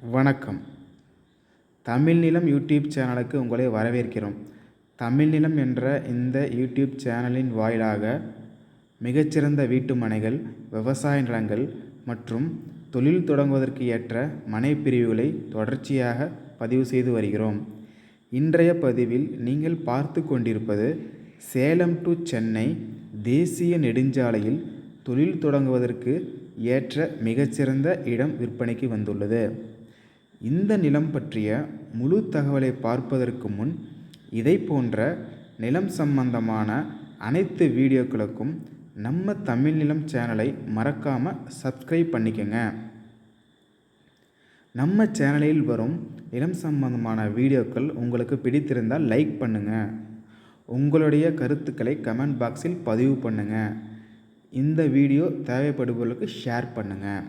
வணக்கம். தமிழ் நிலம் யூடியூப் சேனலுக்கு உங்களை வரவேற்கிறோம். தமிழ் நிலம் என்ற இந்த யூடியூப் சேனலின் வாயிலாக மிகச்சிறந்த வீட்டு மனைகள் விவசாய நிலங்கள் மற்றும் தொழில் தொடங்குவதற்கு ஏற்ற மனை பிரிவுகளை தொடர்ச்சியாக பதிவு செய்து வருகிறோம். இன்றைய பதிவில் நீங்கள் பார்த்து கொண்டிருப்பது சேலம் டு சென்னை தேசிய நெடுஞ்சாலையில் தொழில் தொடங்குவதற்கு ஏற்ற மிகச்சிறந்த இடம் விற்பனைக்கு வந்துள்ளது. இந்த நிலம் பற்றிய முழு தகவலை பார்ப்பதற்கு முன் இதை போன்ற நிலம் சம்பந்தமான அனைத்து வீடியோக்களுக்கும் நம்ம தமிழ் நிலம் சேனலை மறக்காமல் சப்ஸ்கிரைப் பண்ணிக்கோங்க. நம்ம சேனலில் வரும் நிலம் சம்பந்தமான வீடியோக்கள் உங்களுக்கு பிடித்திருந்தால் லைக் பண்ணுங்கள் உங்களுடைய கருத்துக்களை கமெண்ட் பாக்ஸில் பதிவு பண்ணுங்கள் இந்த வீடியோ தேவைப்படுபவர்களுக்கு ஷேர் பண்ணுங்கள்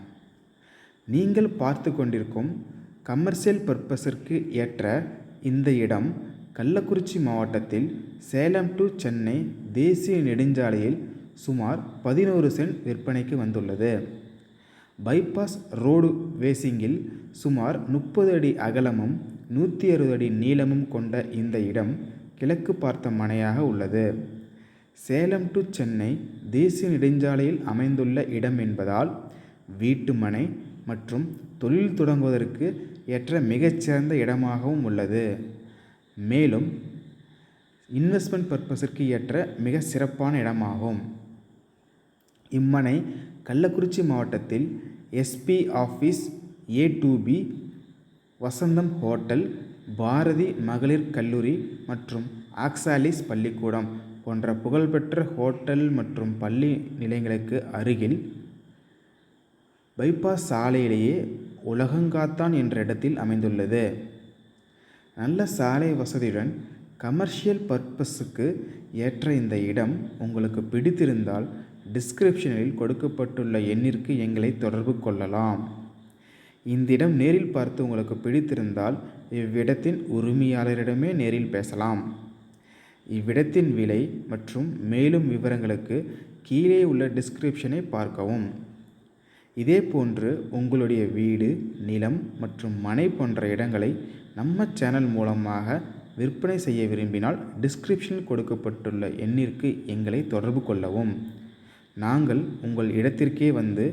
நீங்கள் பார்த்து கொண்டிருக்கும் கமர்ஷியல் பர்பஸிற்கு ஏற்ற இந்த இடம் கள்ளக்குறிச்சி மாவட்டத்தில் சேலம் டு சென்னை தேசிய நெடுஞ்சாலையில் சுமார் பதினோரு சென்ட் விற்பனைக்கு வந்துள்ளது. பைபாஸ் ரோடு வேசிங்கில் சுமார் முப்பது அடி அகலமும் நூற்றி அறுபது அடி நீளமும் கொண்ட இந்த இடம் கிழக்கு பார்த்த மனையாக உள்ளது. சேலம் டு சென்னை தேசிய நெடுஞ்சாலையில் அமைந்துள்ள இடம் என்பதால் வீட்டு மனை மற்றும் தொழில் தொடங்குவதற்கு ஏற்ற மிகச்சிறந்த இடமாகவும் உள்ளது. மேலும் இன்வெஸ்ட்மெண்ட் பர்பஸிற்கு ஏற்ற மிக சிறப்பான இடமாகும். இம்மனை கள்ளக்குறிச்சி மாவட்டத்தில் SP office A to B Vasantham hotel Bharathi மகளிர் கல்லூரி மற்றும் ஆக்சாலிஸ் பள்ளிக்கூடம் போன்ற புகழ்பெற்ற ஹோட்டல் மற்றும் பள்ளி நிலையங்களுக்கு அருகில் பைபாஸ் சாலையிலேயே உலகங்காத்தான் என்ற இடத்தில் அமைந்துள்ளது. நல்ல சாலை வசதியுடன் கமர்ஷியல் பர்பஸுக்கு ஏற்ற இந்த இடம் உங்களுக்கு பிடித்திருந்தால் டிஸ்கிரிப்ஷனில் கொடுக்கப்பட்டுள்ள எண்ணிற்கு எங்களை தொடர்பு கொள்ளலாம். இந்த இடம் நேரில் பார்த்து உங்களுக்கு பிடித்திருந்தால் இவ்விடத்தின் உரிமையாளரிடமே நேரில் பேசலாம். இவ்விடத்தின் விலை மற்றும் மேலும் விவரங்களுக்கு கீழே உள்ள டிஸ்கிரிப்ஷனை பார்க்கவும். இதே போன்று உங்களுடைய வீடு நிலம் மற்றும் மனை போன்ற இடங்களை நம்ம சேனல் மூலமாக விற்பனை செய்ய விரும்பினால் டிஸ்கிரிப்ஷனில் கொடுக்கப்பட்டுள்ள எண்ணிற்கு எங்களை தொடர்பு கொள்ளவும். நாங்கள் உங்கள் இடத்திற்கே வந்து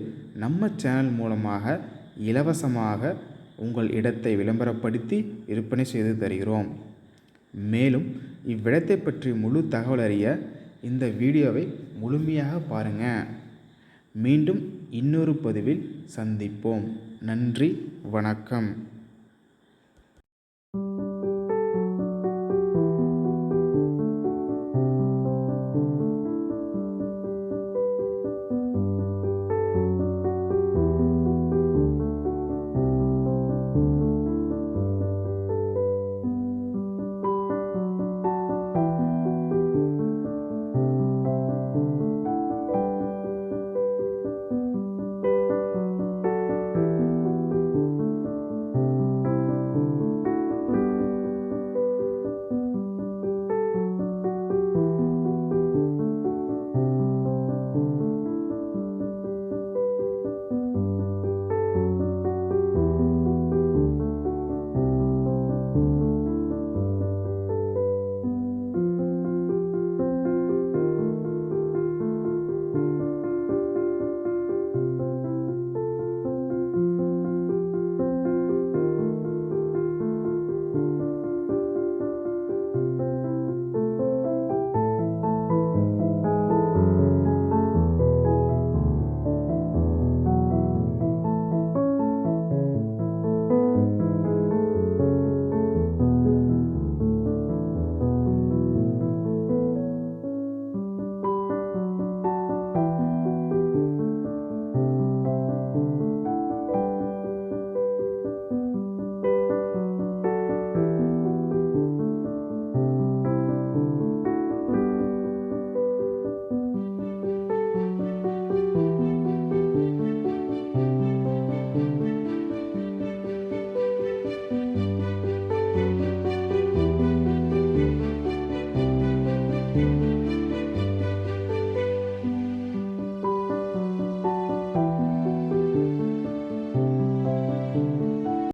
நம்ம சேனல் மூலமாக இலவசமாக உங்கள் இடத்தை விளம்பரப்படுத்தி விற்பனை செய்து தருகிறோம். மேலும் இவ்விடத்தை பற்றி முழு தகவல் அறிய இந்த வீடியோவை முழுமையாக பாருங்கள் மீண்டும் இன்னொரு பதிவில் சந்திப்போம். நன்றி வணக்கம்.